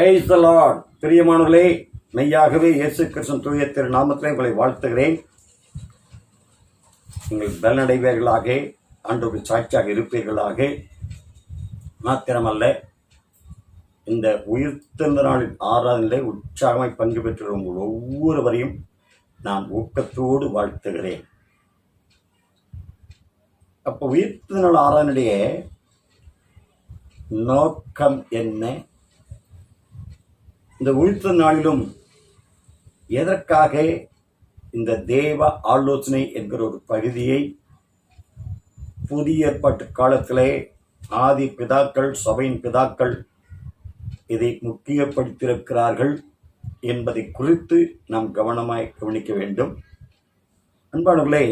Praise the Lord பிரியமானவர்களே மெய்யாகவே இயேசு கிருஷ்ணன் தூய திரு நாமத்திலே உங்களை வாழ்த்துகிறேன். நீங்கள் பலனடைவீர்களாக ஆண்டோடு சாட்சியாக இருப்பீர்களாக. மாத்திரமல்ல இந்த உயிர்த்தெழுந்த நாளின் ஆராதனையிலே உற்சாகமாய் பங்கு பெற்ற உங்கள் ஒவ்வொருவரையும் நான் ஊக்கத்தோடு வாழ்த்துகிறேன். அப்போ உயிர்த்த நாள் ஆராதனையுடைய நோக்கம் என்ன? இந்த உயிர்த்த நாளிலும் எதற்காக இந்த தேவ ஆலோசனை என்கிற ஒரு பகுதியை புதிய ஏற்பாட்டு காலத்திலே ஆதி பிதாக்கள் சபையின் பிதாக்கள் இதை முக்கியப்படுத்தியிருக்கிறார்கள் என்பதை குறித்து நாம் கவனமாய் கவனிக்க வேண்டும். அன்பானவர்களே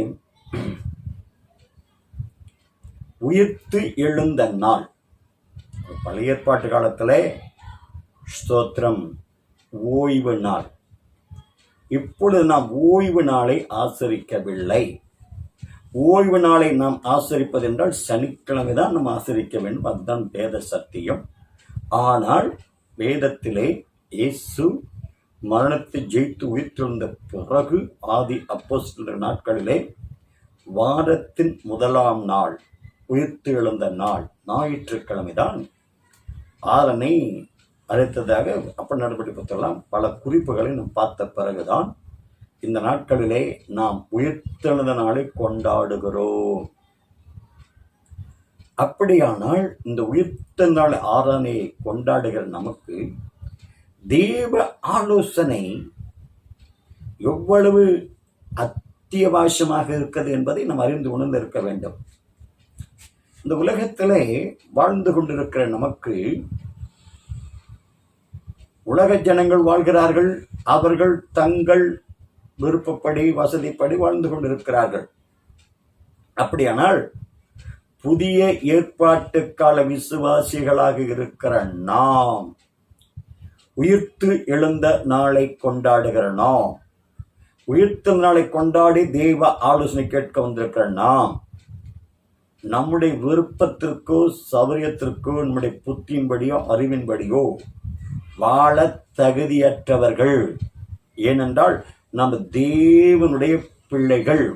உயிர்த்து எழுந்த நாள் பழைய ஏற்பாட்டு காலத்திலே ஸ்தோத்திரம். ஓய்வு நாள். இப்பொழுது நாம் ஓய்வு நாளை ஆசரிக்கவில்லை. ஓய்வு நாளை நாம் ஆசரிப்பது என்றால் சனிக்கிழமை தான் நாம் ஆசரிக்க வேண்டும். அதுதான் வேத சத்தியம். ஆனால் வேதத்திலே இயேசு மரணத்தை ஜெயித்து உயிர்த்தெழுந்த பிறகு ஆதி அப்போஸ்தலர் நாட்களிலே வாரத்தின் முதலாம் நாள் உயிர்த்து எழுந்த நாள் ஞாயிற்றுக்கிழமைதான் அதனை அழைத்ததாக அப்ப நடவடிக்கை பற்றலாம் பல குறிப்புகளை நாம் பார்த்த பிறகுதான் இந்த நாட்களிலே நாம் உயிர்த்தெழுந்த நாளை கொண்டாடுகிறோம். அப்படியானால் இந்த உயிர்த்த நாள் ஆராதனையை கொண்டாடுகிற நமக்கு தேவ ஆலோசனை எவ்வளவு அத்தியாவசியமாக இருக்கிறது என்பதை நாம் அறிந்து உணர்ந்திருக்க வேண்டும். இந்த உலகத்திலே வாழ்ந்து கொண்டிருக்கிற நமக்கு உலக ஜனங்கள் வாழ்கிறார்கள். அவர்கள் தங்கள் விருப்பப்படி வசதிப்படி வாழ்ந்து கொண்டிருக்கிறார்கள். அப்படியானால் புதிய ஏற்பாட்டு கால விசுவாசிகளாக இருக்கிற நாம் உயிர்த்து எழுந்த நாளை கொண்டாடுகிற நாம் உயிர்த்த நாளை கொண்டாடி தெய்வ ஆலோசனை கேட்க வந்திருக்கிற நாம் நம்முடைய விருப்பத்திற்கோ சௌரியத்திற்கோ நம்முடைய புத்தியின்படியோ அறிவின்படியோ வாழ தகுதியற்றவர்கள். ஏனென்றால் நம்ம தேவனுடைய பிள்ளைகள்.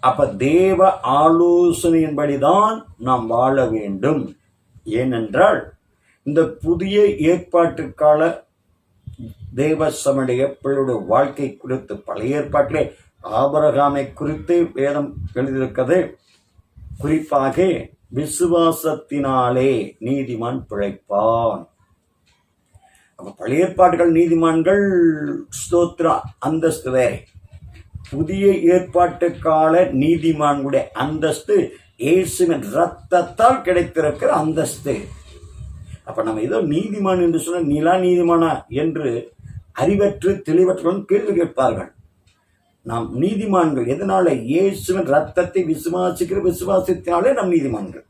அப்ப தேவ ஆலோசனையின்படிதான் நாம் வாழ வேண்டும். ஏனென்றால் இந்த புதிய ஏற்பாட்டுக்கால தேவ சமடைய பிள்ளையுடைய வாழ்க்கை குறித்து பழைய ஏற்பாட்டிலே ஆபரகாமை குறித்து வேதம் எழுதியிருக்கிறது. குறிப்பாக விசுவாசத்தினாலே நீதிமான் பிழைப்பான். அப்போ பழைய ஏற்பாடுகள் நீதிமான்கள் ஸ்தோத்ரா அந்தஸ்து வேறே. புதிய ஏற்பாட்டு கால நீதிமான்களுடைய அந்தஸ்து இயேசுவின் ரத்தத்தால் கிடைத்திருக்கிற அந்தஸ்து. அப்ப நம்ம ஏதோ நீதிமான் என்று சொன்ன நிலா நீதிமானா என்று அறிவற்று தெளிவற்றவன் கேள்வி கேட்பார்கள். நாம் நீதிமான்கள் எதனால இயேசுவின் ரத்தத்தை விசுவாசிக்கிற விசுவாசத்தினாலே நாம் நீதிமான்கள்?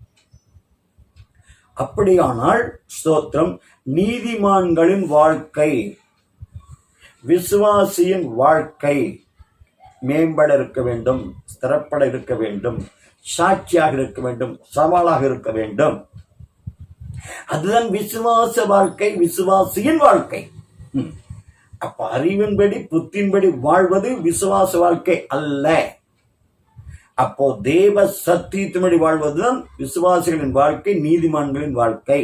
அப்படியானால் ஸ்தோத்திரம் நீதிமான்களின் வாழ்க்கை விசுவாசியின் வாழ்க்கை மேம்பட இருக்க வேண்டும் ஸ்திரப்பட இருக்க வேண்டும் சாட்சியாக இருக்க வேண்டும் சவாலாக இருக்க வேண்டும். அதுதான் விசுவாச வாழ்க்கை விசுவாசியின் வாழ்க்கை. அப்ப அறிவின்படி புத்தின்படி வாழ்வது விசுவாச வாழ்க்கை அல்ல. அப்போ தேவ சத்தியத்தின்படி வாழ்வதுதான் விசுவாசிகளின் வாழ்க்கை நீதிமான்களின் வாழ்க்கை.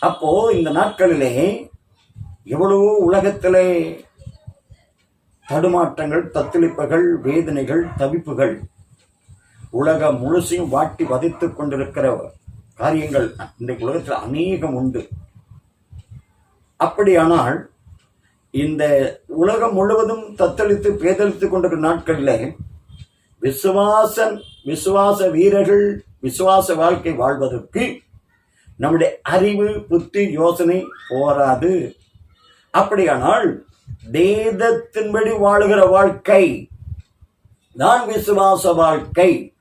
அப்போ இந்த நாட்களிலே எவ்வளவோ உலகத்திலே தடுமாற்றங்கள் தத்தளிப்புகள் வேதனைகள் தவிப்புகள் உலகம் முழுசையும் வாட்டி வதைத்துக் கொண்டிருக்கிற காரியங்கள் இன்றைக்கு உலகத்தில் அநேகம் உண்டு. அப்படியானால் இந்த உலகம் முழுவதும் தத்தளித்து பேதளித்துக் கொண்டிருக்கிற நாட்களில் விசுவாசன் விசுவாச வீரர்கள் விசுவாச வாழ்க்கை வாழ்வதற்கு நம்முடைய அறிவு புத்தி யோசனை போராது. அப்படியானால் வேதத்தின்படி வாழுகிற வாழ்க்கை தான் விசுவாச வாழ்க்கை.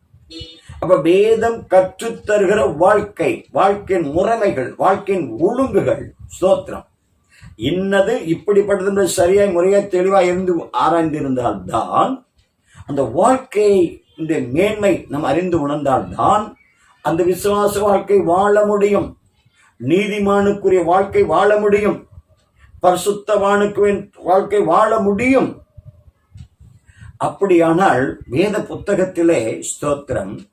அப்ப வேதம் கற்றுத் தருகிற வாழ்க்கை வாழ்க்கையின் முறைமைகள் வாழ்க்கையின் ஒழுங்குகள் ஸ்தோத்திரம். இன்னது இப்படிப்பட்டது சரியாய் முறையாக தெளிவாக இருந்து ஆராய்ந்திருந்தால்தான் அந்த வாழ்க்கையை இந்த மேன்மை நாம் அறிந்து உணர்ந்தால்தான் அந்த விசுவாச வாழ்க்கை வாழ முடியும். நீதிமானுக்குரிய வாழ்க்கை வாழ முடியும். பரிசுத்தவானுக்கு வாழ்க்கை வாழ முடியும். அப்படியானால் வேத புத்தகத்திலே ஸ்தோத்திரம்.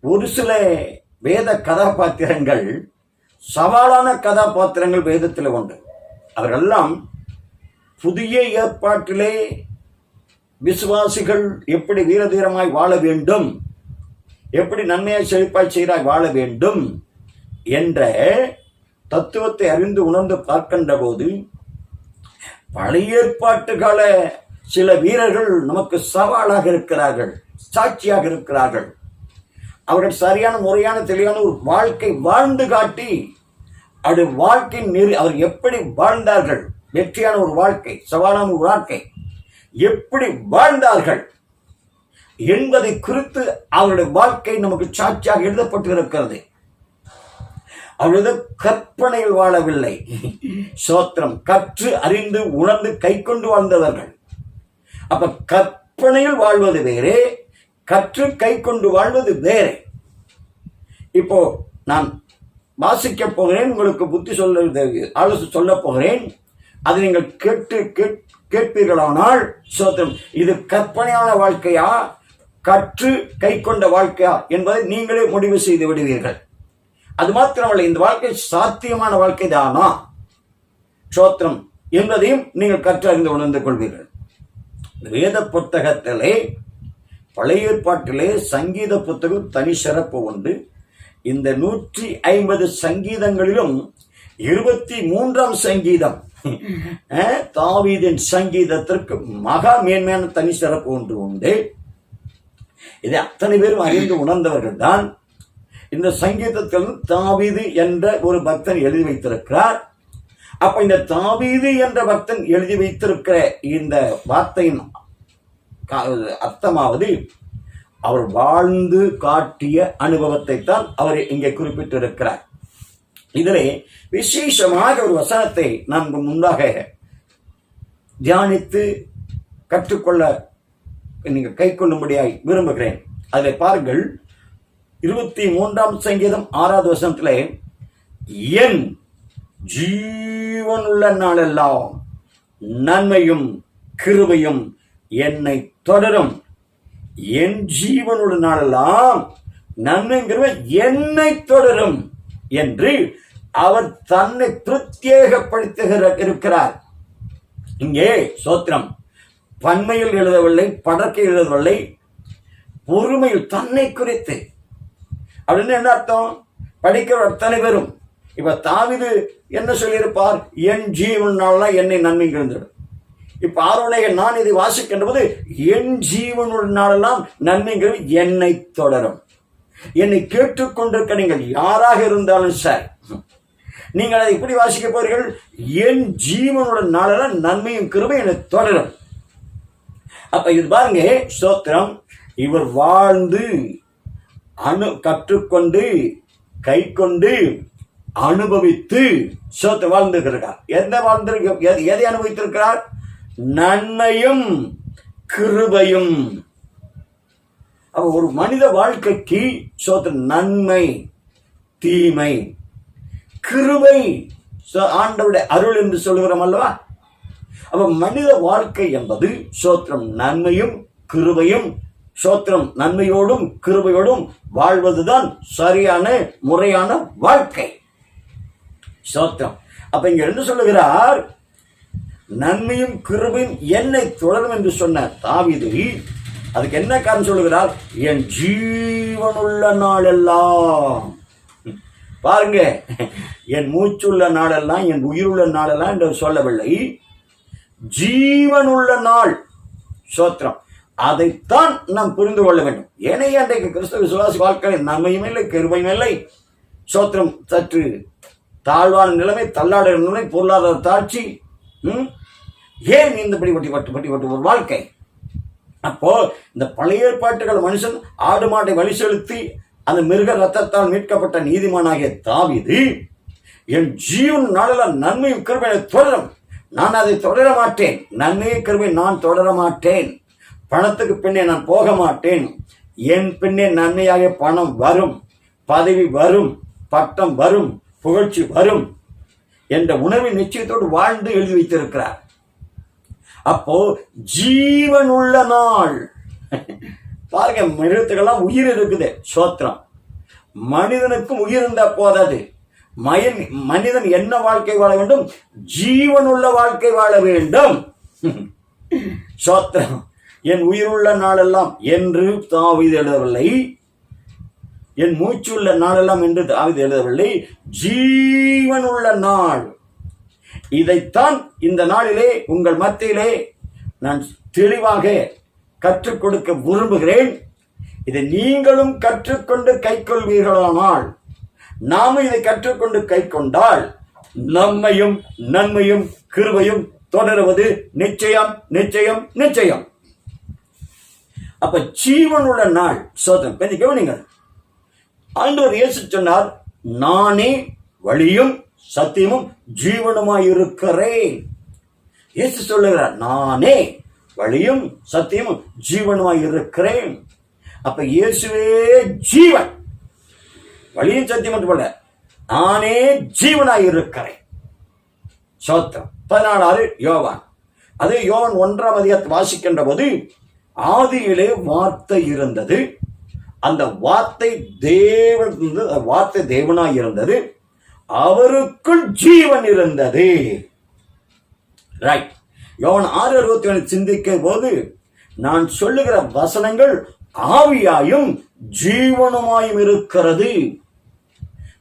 ஒரு சில வேத கதாபாத்திரங்கள் சவாலான கதாபாத்திரங்கள் வேதத்தில் உண்டு. அவர்களெல்லாம் புதிய ஏற்பாட்டிலே விசுவாசிகள் எப்படி வீரதீரமாய் வாழ வேண்டும்? எப்படி நன்மையாய் செழிப்பாய் செய்கிறாய் வாழ வேண்டும்? என்ற தத்துவத்தை அறிந்து உணர்ந்து பார்க்கின்ற போது பழைய ஏற்பாட்டு கால சில வீரர்கள் நமக்கு சவாலாக இருக்கிறார்கள் சாட்சியாக இருக்கிறார்கள். அவர்கள் சரியான முறையான தெளிவான ஒரு வாழ்க்கை வாழ்ந்து காட்டி அது வாழ்க்கை நெறி அவர் எப்படி வாழ்ந்தார்கள்? வெற்றியான ஒரு வாழ்க்கை சவாலான ஒரு வாழ்க்கை. எப்படி வாழ்ந்தார்கள்? என்பதை குறித்து அவருடைய வாழ்க்கை நமக்கு சாட்சியாக எழுதப்பட்டு இருக்கிறது அவரது கற்பனையில் வாழவில்லை. சோத்திரம் கற்று அறிந்து உணர்ந்து கை கொண்டு வாழ்ந்தவர்கள். அப்ப கற்பனையில் வாழ்வது வேறே கற்று கை கொண்டு வாழ்வது வேறே. இப்போ நான் வாசிக்க போகிறேன் உங்களுக்கு புத்தி சொல்ல ஆலோசனை சொல்ல போகிறேன். அதை நீங்கள் கேட்டு கேட்டு கேட்பீர்களானால் சோத்திரம் இது கற்பனையான வாழ்க்கையா? கற்று கை கொண்ட வாழ்க்கையா? என்பதை நீங்களே முடிவு செய்து விடுவீர்கள். அது மாத்திரமல்ல இந்த வாழ்க்கை சாத்தியமான வாழ்க்கை தானா சோத்திரம் என்பதையும் நீங்கள் கற்றறிந்து உணர்ந்து கொள்வீர்கள். வேத புத்தகத்திலே பழைய ஏற்பாட்டிலே சங்கீத புத்தகம் தனி சிறப்பு உண்டு. இந்த நூற்றி ஐம்பது சங்கீதங்களிலும் இருபத்தி மூன்றாம் சங்கீதம் தாவீதின் சங்கீதத்திற்கு மகா மேன்மையான தனி சிறப்பு ஒன்று உண்டு. இதை அத்தனை பேரும் அறிந்து உணர்ந்தவர்கள் தான் இந்த சங்கீதத்தில் தாவீது என்ற ஒரு பக்தன் எழுதி வைத்திருக்கிறார். அப்ப இந்த தாவீது என்ற பக்தன் எழுதி வைத்திருக்கிற இந்த வார்த்தையின் அர்த்தமாவது அவர் வாழ்ந்து காட்டிய அனுபவத்தை தான் அவர் இங்கே குறிப்பிட்டிருக்கிறார். இதிலே விசேஷமாக ஒரு வசனத்தை நாம் முன்பாக தியானித்து கற்றுக்கொள்ள நீங்கள் கை கொள்ளும்படியாய் விரும்புகிறேன். அதில் பாருங்கள் இருபத்தி மூன்றாம் சங்கீதம் ஆறாவது வசனத்திலே என் ஜீவனுள்ள நாளெல்லாம் நன்மையும் கிருபையும் என்னை தொடரும். என் ஜீவனுள்ள நாளெல்லாம் நன்மைங்கிறவன் என்னை தொடரும் என்று அவர் தன்னை பிரத்யேகப்படுத்துகிற இருக்கிறார். இங்கே சோத்திரம். பன்மையில் எழுதவில்லை படக்கை எழுதவில்லை. பொறுமையில் தன்னை குறித்து. அப்படின்னு என்ன அர்த்தம்? படிக்கிற அத்தனை பேரும். இப்ப தாவிது என்ன சொல்லியிருப்பார்? என் ஜீவனால என்னை நன்மை இருந்துடும் இப்ப ஆரோனைய நான் இதை வாசிக்கின்ற போது என் ஜீவனுடனாலெல்லாம் நாளெல்லாம் நன்மைகள் என்னை தொடரும். என்னை கேட்டுக்கொண்டிருக்க நீங்கள் யாராக இருந்தாலும் சார். நீங்கள் அதை இப்படி வாசிக்க போறீர்கள் என் ஜீவனோட நாளெல்லாம் நன்மையும் கிருபை என்னை தொடரும் அப்ப இது பாருங்க சோத்திரம் இவர் வாழ்ந்து அனு கற்றுக்கொண்டு கை கொண்டு அனுபவித்து சோத்த வாழ்ந்திருக்கிறார். எந்த வாழ்ந்திருக்க எது- எதை அனுபவித்திருக்கிறார்? நன்மையும் கிருபையும். அப்ப ஒரு மனித வாழ்க்கைக்கு சோத்த நன்மை தீமை. கிருபை ஆண்டவுடைய ஆண்டவருடைய அருள் என்று சொல்கிறோம் அல்லவா? அப்ப மனித வாழ்க்கை என்பது சோத்திரம் நன்மையும் கிருபையும் சோத்திரம் நன்மையோடும் கிருபையோடும் வாழ்வதுதான் சரியான முறையான வாழ்க்கை. சோத்திரம். அப்ப இங்க என்ன சொல்லுகிறார் நன்மையும் கிருபையும் என்னை தொடரும் என்று சொன்ன தாவீது அதுக்கு என்ன காரணம் சொல்லுகிறார்? என் ஜீவனுள்ள நாளெல்லாம் பாருங்க என் மூச்சுள்ள நாளெல்லாம் என் உயிருள்ள நாளெல்லாம் என்று சொல்லவில்லை. ஜீவனுள்ள நாள் சோத்திரம். அதைத்தான் நாம் புரிந்து கொள்ள வேண்டும். ஏனைய அன்றைக்கு கிறிஸ்தவ விசுவாசி வாழ்க்கையில் நன்மையும் இல்லை கருமையும் இல்லை. சோத்திரம் சற்று தாழ்வான நிலைமை தள்ளாடுற நிலைமை பொருளாதார தாட்சி ஏன் இந்த படி பட்டி பட்டு பட்டி பட்டு ஒரு வாழ்க்கை? அப்போ இந்த பழைய ஏற்பாட்டுகள் மனுஷன் ஆடு மாட்டை வழி செலுத்தி அந்த மிருக ரத்தத்தால் மீட்கப்பட்ட நீதிமானாகிய தாவிது என் ஜீவன் நாளில் நன்மையும் கிருபையை தொடரும். நான் அதை தொடர மாட்டேன். நன்மையை கிருபை நான் தொடர மாட்டேன். பணத்துக்கு பின்னே நான் போக மாட்டேன். என் பின்னே நன்மையாக பணம் வரும். பதவி வரும். பட்டம் வரும். புகழ்ச்சி வரும். என்ற உணர்வின் நிச்சயத்தோடு வாழ்ந்து எழுதி வைத்திருக்கிறார். அப்போ ஜீவன் உள்ள நாள். பாருங்க மிருகத்துக்கெல்லாம் உயிர் இருக்குது. சோத்திரம். மனிதனுக்கும் உயிர் இருந்தா போதாது. மயன் மனிதன் என்ன வாழ்க்கை வாழ வேண்டும்? ஜீவனுள்ள வாழ்க்கை வாழ வேண்டும். சோத்திரம். என் உயிருள்ள நாளெல்லாம் என்று தாவீது எழுதவில்லை. என் மூச்சுள்ள நாளெல்லாம் என்று தாவீது எழுதவில்லை. ஜீவனுள்ள நாள். இதைத்தான் இந்த நாளிலே உங்கள் மத்தியிலே நான் தெளிவாக கற்றுக் கொடுக்க விரும்புகிறேன். இதை நீங்களும் கற்றுக்கொண்டு கைக்கொள்வீர்களானால் நாமும் இதை கற்றுக்கொண்டு கைக்கொண்டால் நம்மையும் நன்மையும் கிருவையும் தொடருவது நிச்சயம் நிச்சயம் நிச்சயம். அப்ப ஜீவனுள்ள நாள் சோதனை கொஞ்சம் கவனிங்கள் ஆண்டவர் இயேசு சொன்னார் நானே வழியும் சத்தியமும் ஜீவனுமாய் இருக்கிறேன் இயேசு சொல்லுகிறார் நானே வழியும் சத்தியமும் ஜீவனுமாய் இருக்கிறேன். அப்ப இயேசுவே ஜீவன். வழியும் சத்தியம் மட்டும் போல நானே ஜீவனாய் இருக்கிறேன். சோத்திரம். பதினாலாறு யோவான். அது யோவான் ஒன்றாம் அதிகாரத்தை வாசிக்கின்ற போது ஆதியிலே வார்த்தை இருந்தது. அந்த வார்த்தை தேவன் அந்த வார்த்தை தேவனாய் இருந்தது. அவருக்குள் ஜீவன் இருந்தது. ரைட் யோன் ஆறு அறுபத்தி ஒன்று சிந்திக்கும் போது நான் சொல்லுகிற வசனங்கள் ஆவியாயும் ஜீவனமாயும் இருக்கிறது.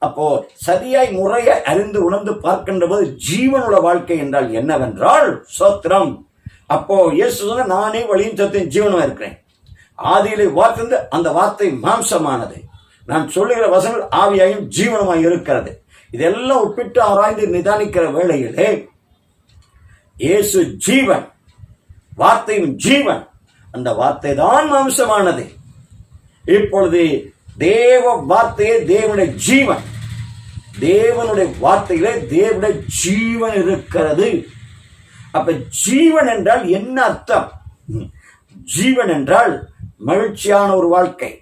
அப்போ சரியாய் முறையை அறிந்து உணர்ந்து பார்க்கின்ற போது ஜீவனுள்ள வாழ்க்கை என்றால் என்னவென்றால் சோத்திரம். அப்போ இயேசு சொன்ன நானே வழியும் சத்தியம் ஜீவனமா இருக்கிறேன். ஆதியிலே வார்த்தை அந்த வார்த்தை மாம்சமானது. நான் சொல்லுகிற வசனங்கள் ஆவியாயும் ஜீவனமாய் இருக்கிறது. இதெல்லாம் ஒப்பிட்டு ஆராய்ந்து நிதானிக்கிற வேளையிலே இயேசு ஜீவன் வார்த்தையும் ஜீவன். அந்த வார்த்தை தான் மாம்சமானது. இப்பொழுது தேவ வார்த்தையே தேவனுடைய ஜீவன். தேவனுடைய வார்த்தையிலே தேவனுடைய ஜீவன் இருக்கிறது. அப்ப ஜீவன் என்றால் என்ன அர்த்தம்? ஜீவன் என்றால் மகிழ்ச்சியான ஒரு வாழ்க்கை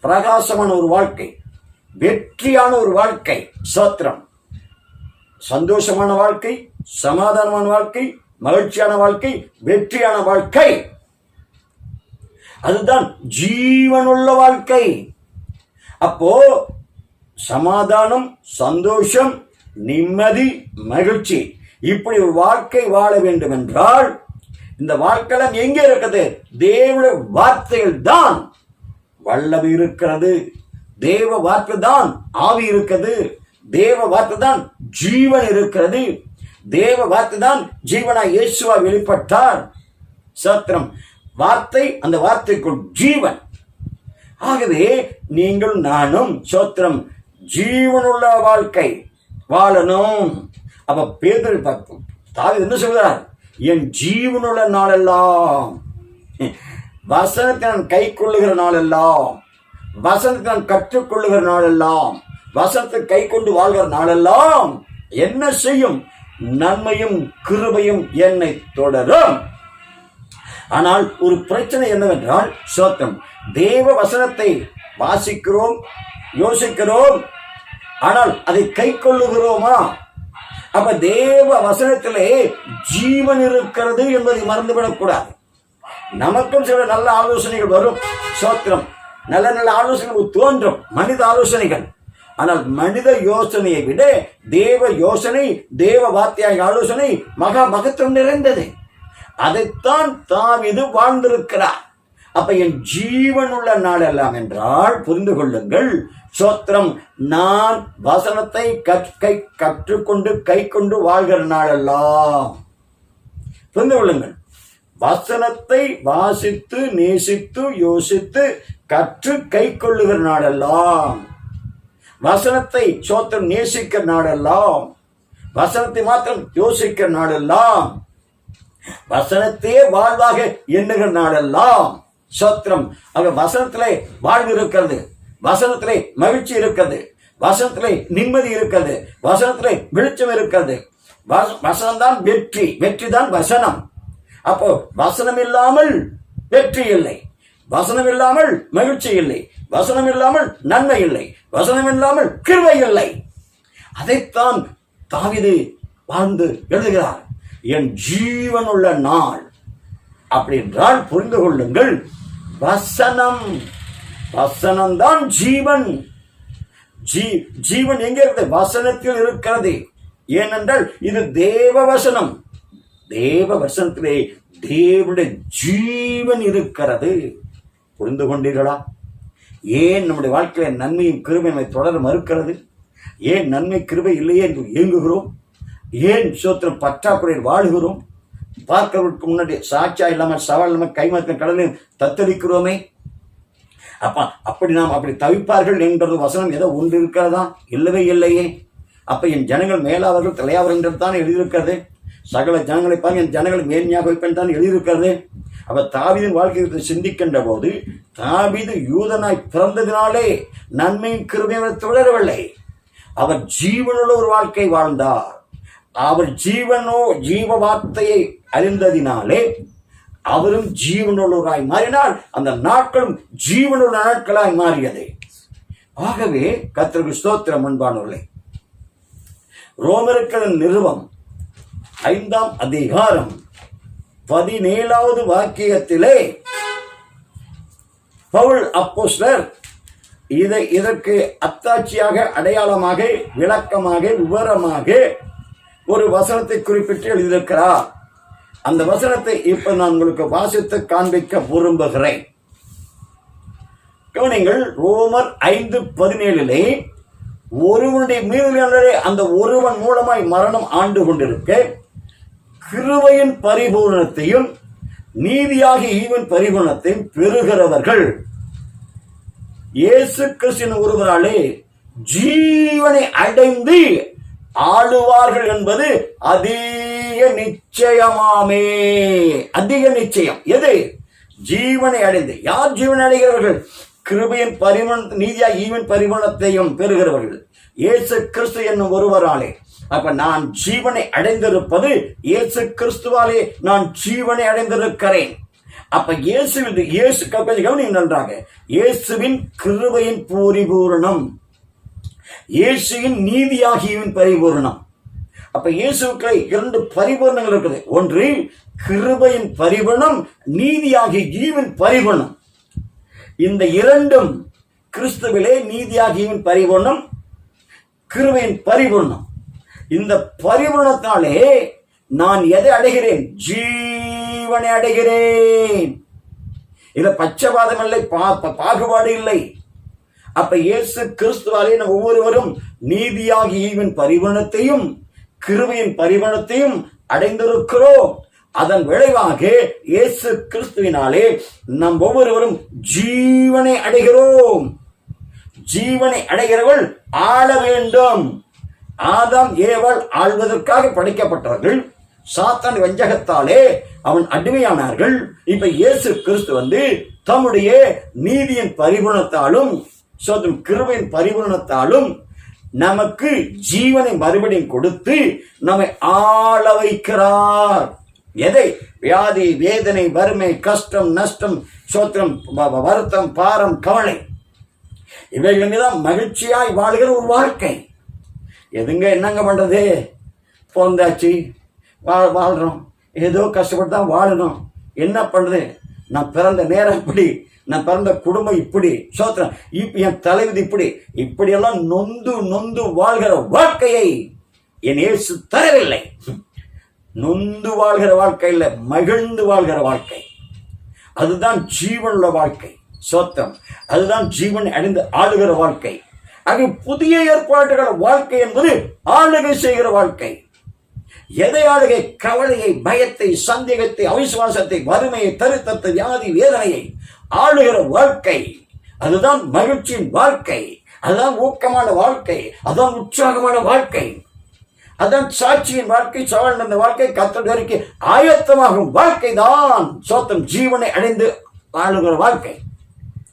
பிரகாசமான ஒரு வாழ்க்கை வெற்றியான ஒரு வாழ்க்கை சோத்திரம். சந்தோஷமான வாழ்க்கை சமாதானமான வாழ்க்கை மகிழ்ச்சியான வாழ்க்கை வெற்றியான வாழ்க்கை. அதுதான் ஜீவனுள்ள வாழ்க்கை. அப்போ சமாதானம் சந்தோஷம் நிம்மதி மகிழ்ச்சி இப்படி ஒரு வாழ்க்கை வாழ வேண்டும் என்றால் இந்த வாழ்க்கையெல்லாம் எங்கே இருக்குது? தேவனுடைய வார்த்தைகள் தான். வல்லமை இருக்கிறது. தேவ வார்த்தை தான் ஆவி இருக்கிறது தேவ வார்த்தை தான் ஜீவன் இருக்கிறது. தேவ வார்த்தை தான் ஜீவனா இயேசுவா வெளிப்பட்டார். சத்திரம். வார்த்தை அந்த வார்த்தைக்குள் ஜீவன். ஆகவே நீங்கள் நானும் சோத்திரம் ஜீவனுள்ள வாழ்க்கை வாழணும். அப்ப பேதர் தாவி என்ன சொல்கிறார்? என் ஜீவனுள்ள நாளெல்லாம் வசனத்தை நான் கை கொள்ளுகிற நாளெல்லாம் வசனத்தை நான் கற்றுக்கொள்ளுகிற நாளெல்லாம் வசனத்தை கை கொண்டு வாழ்கிற நாளெல்லாம் என்ன செய்யும்? நன்மையும் கிருபையும் என்னை தொடரும். ஆனால் ஒரு பிரச்சனை என்னவென்றால் சோத்தம் தேவ வசனத்தை வாசிக்கிறோம் யோசிக்கிறோம் ஆனால் அதை கை கொள்ளுகிறோமா? அப்ப தேவ வசனத்திலே ஜீவன் இருக்கிறது என்பதை மறந்துவிடக்கூடாது. நமக்கும் சில நல்ல ஆலோசனைகள் வரும். சோத்திரம் நல்ல நல்ல ஆலோசனைகள் தோன்றும். மனித ஆலோசனைகள். ஆனால் மனித யோசனையை விட தேவ யோசனை தேவ வார்த்தையாக ஆலோசனை மகா மகத்துவம் நிறைந்தது. அதைத்தான் தாவிது வாழ்ந்திருக்கிறார். அப்ப என் ஜீவனுள்ள நாளெல்லாம் என்றால் புரிந்து கொள்ளுங்கள். சோத்திரம் நான் வசனத்தை கற்கை கற்றுக்கொண்டு கை கொண்டு வாழ்கிற நாளெல்லாம் புரிந்து கொள்ளுங்கள். வசனத்தை வாசித்து நேசித்து யோசித்து கற்று கை கொள்ளுகிற நாளெல்லாம் வசனத்தை சோத்திரம் நேசிக்கிற நாடெல்லாம். வசனத்தை மாத்திரம் யோசிக்கிற நாடெல்லாம். வசனத்தையே வாழ்வாக எண்ணுகிற நாடெல்லாம். சோத்திரம் அங்க வசனத்திலே வாழ்வு இருக்கிறது. வசனத்திலே மகிழ்ச்சி இருக்கிறது. வசனத்திலே நிம்மதி இருக்கிறது. வசனத்திலே வெளிச்சம் இருக்கிறது. வசனம் தான் வெற்றி. வெற்றி தான் வசனம். அப்போ வசனம் இல்லாமல் வெற்றி இல்லை. வசனம் இல்லாமல் மகிழ்ச்சி இல்லை. வசனம் இல்லாமல் நன்மை இல்லை. வசனம் இல்லாமல் கிருவை இல்லை அதைத்தான் தாவிது வாழ்ந்து எழுதுகிறார். என் ஜீவனுள்ள நாள் அப்படி என்றால் புரிந்து கொள்ளுங்கள். வசனம். வசனம்தான் ஜீவன். ஜீ ஜீவன் எங்கே இருக்குது? வசனத்தில் இருக்கிறது. ஏனென்றால் இது தேவ வசனம். தேவ வசனத்திலே தேவனுடைய ஜீவன் இருக்கிறது. புரிந்து கொண்டீர்களா? ஏன் நம்முடைய வாழ்க்கையில நன்மையும் கிருபை தொடர மறுக்கிறது? ஏன் நன்மை கிருபை இல்லையே என்று இயங்குகிறோம் ஏன் சோத்திரம் பற்றாக்குறையில் வாழுகிறோம்? பார்க்கிறவர்களுக்கு முன்னாடி சாட்சியா இல்லாமல் சவால் இல்லாமல் கைமாற்ற கடலில் தத்தளிக்கிறோமே. அப்ப அப்படி நாம் அப்படி தவிப்பார்கள் என்றது வசனம் ஏதோ ஒன்று இருக்கிறதா? இல்லவே இல்லையே. அப்ப என் ஜனங்கள் மேலாவர்கள் தலையாவர் என்று தான் எழுதியிருக்கிறது. சகல ஜனங்களை பாருங்க என் ஜனங்களை மேன்மையாக வைப்பேன் தான் எழுதியிருக்கிறது. அப்ப தாவீதின் வாழ்க்கை சிந்திக்கின்ற போது தாவீது யூதனாய் பிறந்ததினாலே நன்மையும் கிருமையும் தொடரவில்லை. அவர் ஜீவனுள்ள ஒரு வாழ்க்கை வாழ்ந்தார். அவர் ஜீவனோ ஜீவ வார்த்தையை அறிந்ததினாலே அவரும் ஜீவனுள்ளவராய் மாறினார் அந்த நாட்களும் ஜீவனுள்ள நாட்களாய் மாறியது. ஆகவே கத்திற்கு ஸ்தோத்திரம் அன்பானவர்களே. ரோமருக்களின் நிறுவம் ஐந்தாம் அதிகாரம் பதினேழாவது வாக்கியத்திலே பவுல் அப்போஸ்லர் இதை இதற்கு அத்தாட்சியாக அடையாளமாக விளக்கமாக விவரமாக ஒரு வசனத்தை குறிப்பிட்டு எழுதியிருக்கிறார். அந்த வசனத்தை இப்ப நான் உங்களுக்கு வாசித்து காண்பிக்க விரும்புகிறேன். கவனிங்கள் ரோமர் ஐந்து பதினேழிலே ஒருவனுடைய மீறுதலே அந்த ஒருவன் மூலமாய் மரணம் ஆண்டு கொண்டிருக்க கிருவையின் பரிபூரணத்தையும் நீதியாகி ஈவன் பரிபூரணத்தையும் பெறுகிறவர்கள். இயேசு கிறிஸ்தின் ஒருவராலே ஜீவனை அடைந்து ஆளுவார்கள் என்பது அதிக நிச்சயமாமே. அதிக நிச்சயம். எது? ஜீவனை அடைந்து. யார் ஜீவனை அடைகிறவர்கள்? கிருபையின் பரிமண நீதியா ஈவன் பரிமணத்தையும் பெறுகிறவர்கள். இயேசு கிறிஸ்து என்னும் ஒருவராலே. அப்ப நான் ஜீவனை அடைந்திருப்பது இயேசு கிறிஸ்துவாலே நான் ஜீவனை அடைந்திருக்கிறேன். அப்ப இயேசு இயேசு கொஞ்சம் கவனிங்க நன்றாக. இயேசுவின் கிருபையின் பூரிபூரணம். இயேசுவின் நீதியாகியவின் பரிபூரணம். அப்ப இயேசுக்கு இரண்டு பரிபூரணங்கள் இருக்குது. ஒன்று கிருபையின் பரிபூரணம் நீதியாகிய ஜீவன் பரிபூரணம். இந்த இரண்டும் கிறிஸ்துவிலே நீதியாகியவின் பரிபூர்ணம் கிருபையின் பரிபூர்ணம். இந்த பரிபூர்ணத்தாலே நான் எதை அடைகிறேன்? ஜீவனை அடைகிறேன். இதுல பச்சபாதம் இல்லை பா- பாகுபாடு இல்லை. அப்ப இயேசு கிறிஸ்துவாலே நம்ம ஒவ்வொருவரும் நீதியாகி ஈவின் பரிவணத்தையும் கிருபையின் பரிவணத்தையும் அடைந்திருக்கிறோம். அதன் விளைவாக இயேசு கிறிஸ்துவினாலே நம் ஒவ்வொருவரும் ஜீவனை அடைகிறோம். ஜீவனை அடைகிறவள் ஆள வேண்டும். ஆதாம் ஏவாள் ஆள்வதற்காக படைக்கப்பட்டவர்கள் சாத்தான் வஞ்சகத்தாலே அவன் அடிமையானார்கள். இப்ப இயேசு கிறிஸ்து வந்து தம்முடைய நீதியின் பரிபூரணத்தாலும் சோதம் கிருபையின் பரிபூரணத்தாலும் நமக்கு ஜீவனை மறுபடியும் கொடுத்து நம்மை ஆள வைக்கிறார். எதை? வியாதி வேதனை வறுமை கஷ்டம் நஷ்டம் சோத்திரம் வ- வருத்தம் பாரம் கவலை. இவைகள் மீதான் மகிழ்ச்சியாய் வாழ்கிற ஒரு வாழ்க்கை. எதுங்க என்னங்க பண்ணுறது பிறந்தாச்சு வாழ வாழ்கிறோம் ஏதோ கஷ்டப்பட்டு தான் வாழணும். என்ன பண்ணுறது நான் பிறந்த நேரம் இப்படி நான் பிறந்த குடும்பம் இப்படி சோத்திரம். இப்ப என் தலைவிதி இப்படி. இப்படியெல்லாம் நொந்து நொந்து வாழ்கிற வாழ்க்கையை என் இயேசு தரவில்லை. நொந்து வாழ்கிற வாழ்க்கை இல்லை மகிழ்ந்து வாழ்கிற வாழ்க்கை. அதுதான் ஜீவனுள்ள வாழ்க்கை சோத்திரம். அதுதான் ஜீவன் அடைந்து ஆளுகிற வாழ்க்கை. ஆக புதிய ஏற்பாடுகள் வாழ்க்கை என்பது ஆளுகை செய்கிற வாழ்க்கை. எதை ஆளுகை? கவலையை பயத்தை சந்தேகத்தை அவிசுவாசத்தை வறுமையை தருத்தத்தை வியாதி வேதனையை ஆளுகிற வாழ்க்கை. அதுதான் மகிழ்ச்சியின் வாழ்க்கை. அதுதான் ஊக்கமான வாழ்க்கை. அதுதான் உற்சாகமான வாழ்க்கை. அதான் சாட்சியின் வாழ்க்கை சவால் நடந்த வாழ்க்கை கத்தல் ஆயத்தமாகும் வாழ்க்கை தான் சோத்தம் ஜீவனை அடைந்து வாழுகிற வாழ்க்கை.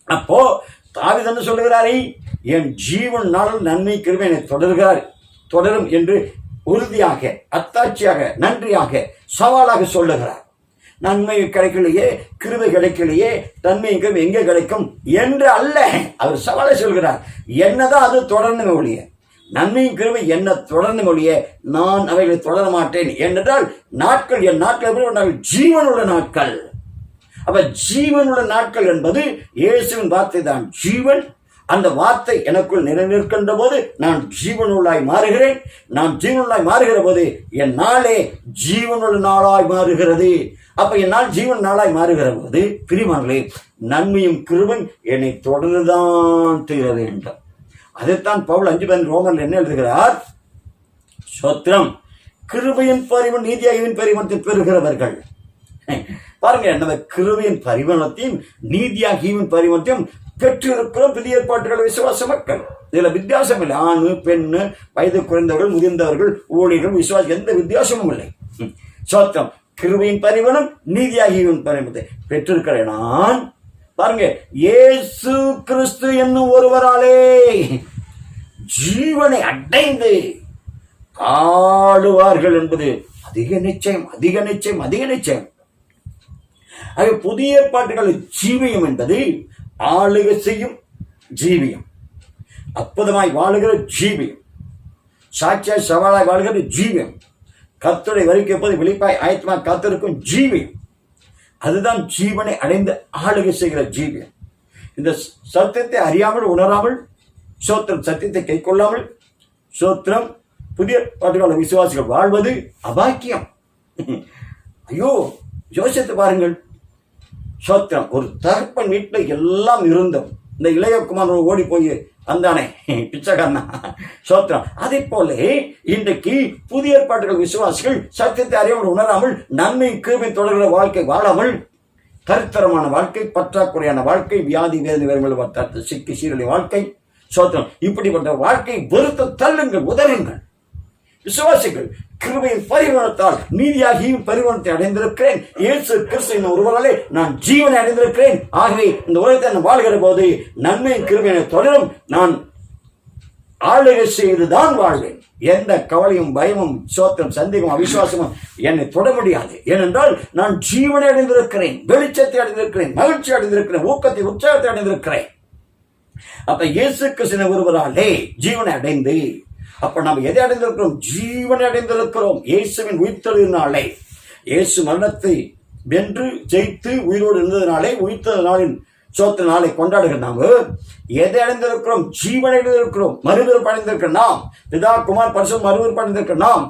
அப்போ தாவிதன்னு சொல்லுகிறாரே? என் ஜீவன் நாளில் நன்மை கிருமை என்னை தொடர்கிறார். தொடரும் என்று உறுதியாக அத்தாட்சியாக நன்றியாக சவாலாக சொல்லுகிறார். நன்மை கிடைக்கலையே கிருமை கிடைக்கலையே தன்மை எங்கே கிடைக்கும் என்று அல்ல. அவர் சவாலை சொல்கிறார். என்னதான் அது தொடர்ந்து ஒழிய நன்மையும் கிருபை என்ன தொடர்ந்து ஒழிய நான் அவைகளை தொடர மாட்டேன் என்றால் நாட்கள் என் நாட்கள் எப்படி கொண்டார்கள்? ஜீவனுள்ள நாட்கள். அப்ப ஜீவனுள்ள நாட்கள் என்பது இயேசுவின் வார்த்தை தான் ஜீவன் அந்த வார்த்தை எனக்குள் நிறைநிற்கின்ற போது நான் ஜீவனுள்ளாய் மாறுகிறேன். நான் ஜீவனுள்ளாய் மாறுகிற போது என் நாளே ஜீவனுள்ள நாளாய் மாறுகிறது. அப்ப என் நாள் ஜீவன் நாளாய் மாறுகிற போது பிரிமார்களே நன்மையும் கிருவன் என்னை தொடர்ந்துதான் தீர வேண்டும் அதைத்தான் பவுல் அஞ்சு பேர் ரோமன் என்ன எழுதுகிறார்? சோத்திரம் கிருபையின் பரிவன் நீதியாகவின் பரிவனத்தை பெறுகிறவர்கள். பாருங்க நம்ம கிருபையின் பரிமாணத்தையும் நீதியாகியின் பரிமாணத்தையும் பெற்றிருக்கிறோம் புதிய ஏற்பாட்டுகள் விசுவாச மக்கள். இதில் வித்தியாசம் இல்லை. ஆணு பெண்ணு வயது குறைந்தவர்கள் முதிர்ந்தவர்கள் ஊழியர்கள் விசுவாசம் எந்த வித்தியாசமும் இல்லை. சோத்திரம் கிருபையின் பரிமாணம் நீதியாகியின் பரிமாணத்தை பெற்றிருக்கிறேன் நான் பாருங்க ஏசு கிறிஸ்து என்னும் ஒருவராலே ஜீவனை அடைந்து காடுவார்கள் என்பது அதிக நிச்சயம் அதிக நிச்சயம் அதிக நிச்சயம். ஆக புதிய ஏற்பாட்டுகளில் ஜீவியம் என்பது ஆளுக செய்யும் ஜீவியம். அற்புதமாய் வாழுகிற ஜீவியம். சாட்சியாய் சவாலாய் வாழ்கிற ஜீவியம். கத்துடைய வரிக்கு எப்போது விழிப்பாய் ஆயத்தமாய் காத்திருக்கும் ஜீவியம். அதுதான் ஜீவனை அடைந்து ஆளுகை செய்கிற ஜீவியம். இந்த சத்தியத்தை அறியாமல் உணராமல் சோத்திரம் சத்தியத்தை கை கொள்ளாமல் சோத்திரம் புதிய பாட்டுகள விசுவாசிகள் வாழ்வது அபாக்கியம். ஐயோ யோசித்து பாருங்கள். சோத்திரம். ஒரு தர்ப்ப வீட்டில் எல்லாம் இருந்தோம். இந்த இளைய குமாரன் ஓடி போய் வந்தானே பிச்சைக்காரனா? சோத்திரம். அதே போல இன்றைக்கு புதிய ஏற்பாடுகள் விசுவாசிகள் சத்தியத்தை அறியாமல் உணராமல் நன்மை கீழ்மை தொடர்கிற வாழ்க்கை வாழாமல் கருத்தரமான வாழ்க்கை பற்றாக்குறையான வாழ்க்கை வியாதி வேதனை வேறுகள் சிக்கி சீரழி வாழ்க்கை. சோத்திரம். இப்படிப்பட்ட வாழ்க்கை வெறுத்து தள்ளுங்கள் உதவுங்கள் விசுவாசிகள் கிருபையின் பரிமாணத்தால் நீதியாகியும் பரிமாணத்தை அடைந்திருக்கிறேன். இயேசு கிறிஸ்துவின் ஒருவராலே நான் ஜீவனை அடைந்திருக்கிறேன். ஆகவே இந்த உலகத்தை நான் வாழ்கிற போது நன்மையின் கிருபையை தொடரும். நான் ஆளுகை செய்துதான் வாழ்வேன். எந்த கவலையும் பயமும் சோத்திரம் சந்தேகமும் அவிசுவாசமும் என்னை தொட முடியாது. ஏனென்றால் நான் ஜீவனை அடைந்திருக்கிறேன். வெளிச்சத்தை அடைந்திருக்கிறேன். மகிழ்ச்சி அடைந்திருக்கிறேன். ஊக்கத்தை உற்சாகத்தை அடைந்திருக்கிறேன். அப்ப இயேசு கிருஷ்ண ஒருவராலே ஜீவனை அடைந்து அப்ப நாம் எதை அடைந்திருக்கிறோம்? ஜீவனை அடைந்திருக்கிறோம். இயேசுவின் உயிர்த்தெழுதினாலே இயேசு மரணத்தை வென்று ஜெயித்து உயிரோடு இருந்ததினாலே உயிர்த்த நாளின் சோத்த நாளை கொண்டாடுகிற நாம. எதை அடைந்திருக்கிறோம்? ஜீவனை அடைந்திருக்கிறோம். மறுபிறப்பு அடைந்திருக்கிற நாம். பிதா குமார் பரிசு மறுபிறப்பு அடைந்திருக்கிற நாம்.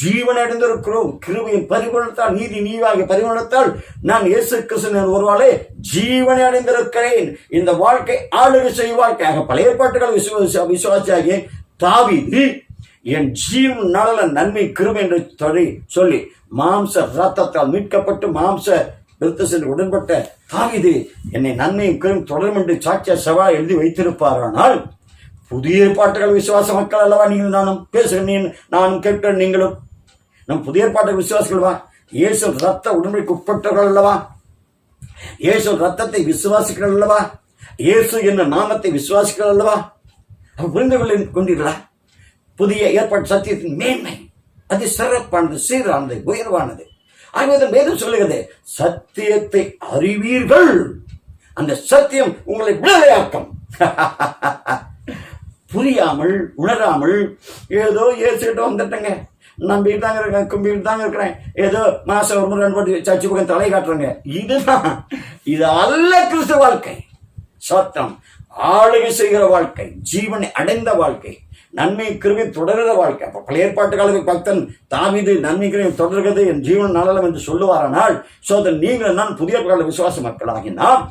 ஜீவனை அடைந்திருக்கிறோம். கிருபையின் பரிமாணத்தால் நீதி நீவாகிய பரிமாணத்தால் நான் இயேசு கிருஷ்ணன் ஒருவாளே ஜீவனை அடைந்திருக்கிறேன். இந்த வாழ்க்கை ஆளுகை செய்யும் வாழ்க்கையாக பழைய பாட்டுகள் விசுவாசி விசுவாசியாகிய தாவிது என் ஜீவ் நல்ல நன்மை கிருமை என்று சொல்லி சொல்லி மாம்ச ரத்தத்தால் மீட்கப்பட்டு மாம்ச விருத்த சென்று உடன்பட்ட தாவிது என்னை நன்மையும் கிருபை தொடரும் என்று சாட்சிய சவா எழுதி வைத்திருப்பாரானால் புதிய பாட்டுகள் விசுவாச மக்கள் அல்லவா நீங்கள் நானும் பேசுகிறேன் நானும் கேட்கிறேன் நீங்களும். நம் புதிய பாட்டு விசுவாசிகள்வா இயேசு ரத்த உடன்படிக்கு உட்பட்டவர்கள் அல்லவா? இயேசு ரத்தத்தை விசுவாசிக்கிறார் அல்லவா? இயேசு என்ற நாமத்தை விசுவாசிக்கிறார் அல்லவா? புரிந்து கொள்ள கொண்டீர்களா? புதிய ஏற்பாட்டு சத்தியத்தின் மேன்மை அது சிறப்பானது சீரானது உயர்வானது. ஆகியதன் வேதம் சொல்லுகிறது சத்தியத்தை அறிவீர்கள். அந்த சத்தியம் உங்களை விடுதலையாக்கும். புரியாமல் உணராமல் ஏதோ ஏசுகிட்டு வந்துட்டேங்க. நம்பிட்டு தாங்க இருக்கேன் கும்பிட்டு தாங்க இருக்கிறேன். ஏதோ மாசம் ஒரு முறை ரெண்டு சர்ச்சு பக்கம் தலை காட்டுறேங்க. இதுதான் இது அல்ல கிறிஸ்து வாழ்க்கை. சத்தம் ஆளுகை செய்கிற வாழ்க்கை ஜீவனை அடைந்த வாழ்க்கை நன்மை கிருமி தொடர்கிற வாழ்க்கை. அப்ப பழைய ஏற்பாட்டு காலத்தில் பக்தன் தாவிது நன்மை கிருமி தொடர்கிறது என் ஜீவன் நலம் என்று சொல்லுவாரானால் சோதன் நீங்கள் நான் புதிய கால விசுவாச மக்களாகினால்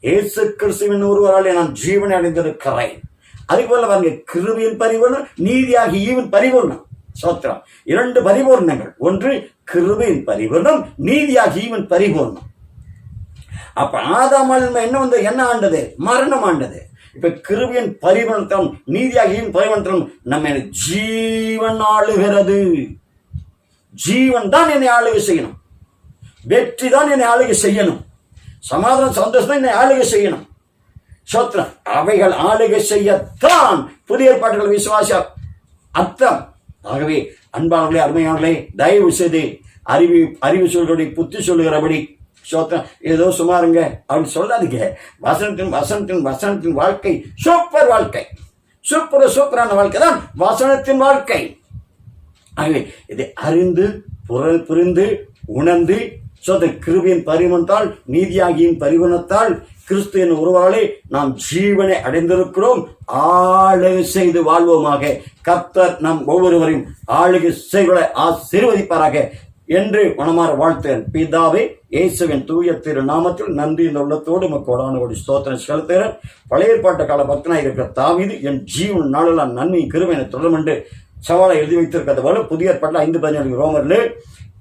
ஏசு கிறிஸ்துவின் ஒருவராலே நான் ஜீவனை அடைந்திருக்கிறேன். அதுக்கு போல பாருங்க கிருமியின் பரிபூர்ணம் நீதியாகி ஈவின் பரிபூர்ணம். சோத்திரம். இரண்டு பரிபூர்ணங்கள். ஒன்று கிருமியின் பரிபூர்ணம் நீதியாகி ஈவன் பரிபூர்ணம். அப்ப ஆதாமல் என்ன வந்து என்ன ஆண்டது? மரணம் ஆண்டது. இப்ப கிருபியின் பரிவர்த்தனம் நீதியாகியின் பரிவர்த்தனம் நம்ம ஜீவன் ஆளுகிறது. ஜீவன் தான் என்னை ஆளுகை செய்யணும். வெற்றி தான் என்னை ஆளுகை செய்யணும். சமாதானம் சந்தோஷம் தான் என்னை ஆளுகை செய்யணும். சோத்திரம் அவைகள் ஆளுகை செய்யத்தான். புதிய ஏற்பாடுகள் விசுவாச அர்த்தம். ஆகவே அன்பானவர்களே அருமையானவர்களே தயவு செய்து அறிவு அறிவு சொல்கிறபடி புத்தி சொல்லுகிறபடி சோத்திரம். ஏதோ சுமாருங்க. அப்படின்னு சொல்லாதீங்க வசனத்தின் வசனத்தின் வசனத்தின் வாழ்க்கை சூப்பர் வாழ்க்கை. சூப்பர் சூப்பரான வாழ்க்கை தான் வசனத்தின் வாழ்க்கை. ஆகவே இதை அறிந்து புரிந்து உணர்ந்து சொந்த கிருபியின் பரிமணத்தால் நீதியாகியின் பரிமணத்தால் கிறிஸ்து என் உருவாலே நாம் ஜீவனை அடைந்திருக்கிறோம். ஆளுகை செய்து வாழ்வோமாக. கர்த்தர் நம் ஒவ்வொருவரையும் ஆளுகை செய்வதை ஆசீர்வதிப்பாராக. என்று மனமாற வாழ்த்து பிதாவே இயேசுவின் தூய திருநாமத்தில் நன்றி இந்த உள்ளத்தோடு மக்கோடான ஒரு ஸ்தோத்திரம் செலுத்துகிறேன். பழைய ஏற்பாட்டு கால பக்தனாக இருக்கிற தாவீது என் ஜீவன் நாளெல்லாம் நன்மை கிருபை தொடர்மண்டு சவாலை எழுதி வைத்திருக்கிறது போல புதிய ஏற்பாட்டில் ஐந்து பதினேழு ரோமரில்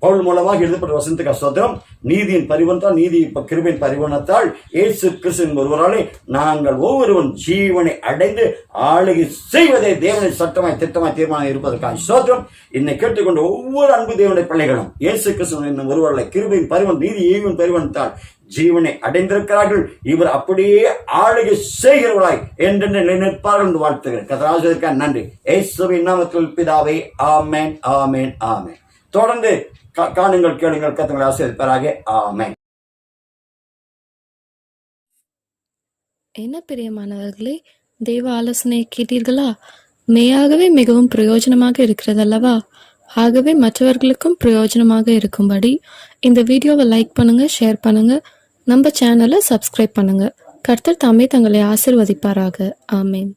பவுல் மூலமாக எழுதப்பட்ட வசனத்துக்கு ஸ்தோத்திரம் நீதியின் பரிவனத்தால் நீதி கிருபின் பரிவனத்தால் இயேசு கிறிஸ்துவின் ஒருவராலே நாங்கள் ஒவ்வொருவன் ஜீவனை அடைந்து ஆளுகை செய்வதே தேவனின் சட்டமாய் திட்டமாய் தீர்மானம் இருப்பதற்கான ஸ்தோத்திரம் என்னை கேட்டுக்கொண்ட ஒவ்வொரு அன்பு தேவனுடைய பிள்ளைகளும் ஏசு கிருஷ்ணன் என்னும் ஒருவராலே கிருபின் பரிவன் நீதி ஏவின் பரிவனத்தால் ஜீவனை அடைந்திருக்கிறார்கள். இவர் அப்படியே ஆளுகை செய்கிறவர்களாய் என்றென்று நினைப்பார்கள் என்று வாழ்த்துகிறேன். கதராஜருக்கா நன்றி. ஏசுவின் நாமத்தில் பிதாவை ஆமேன் ஆமேன் ஆமேன். தொடர்ந்து காணுங்கள் கேளுங்கள் கத்தங்களை ஆசிரியப்பாராக ஆமை என்ன பிரியமானவர்களே தெய்வ ஆலோசனை கேட்டீர்களா? மெய்யாகவே மிகவும் பிரயோஜனமாக இருக்கிறதல்லவா? ஆகவே மற்றவர்களுக்கும் பிரயோஜனமாக இருக்கும்படி இந்த வீடியோவை லைக் பண்ணுங்க ஷேர் பண்ணுங்க. நம்ம சேனலை சப்ஸ்கிரைப் பண்ணுங்க. கர்த்தர் தாமே தங்களை ஆசிர்வதிப்பாராக. ஆமேன்.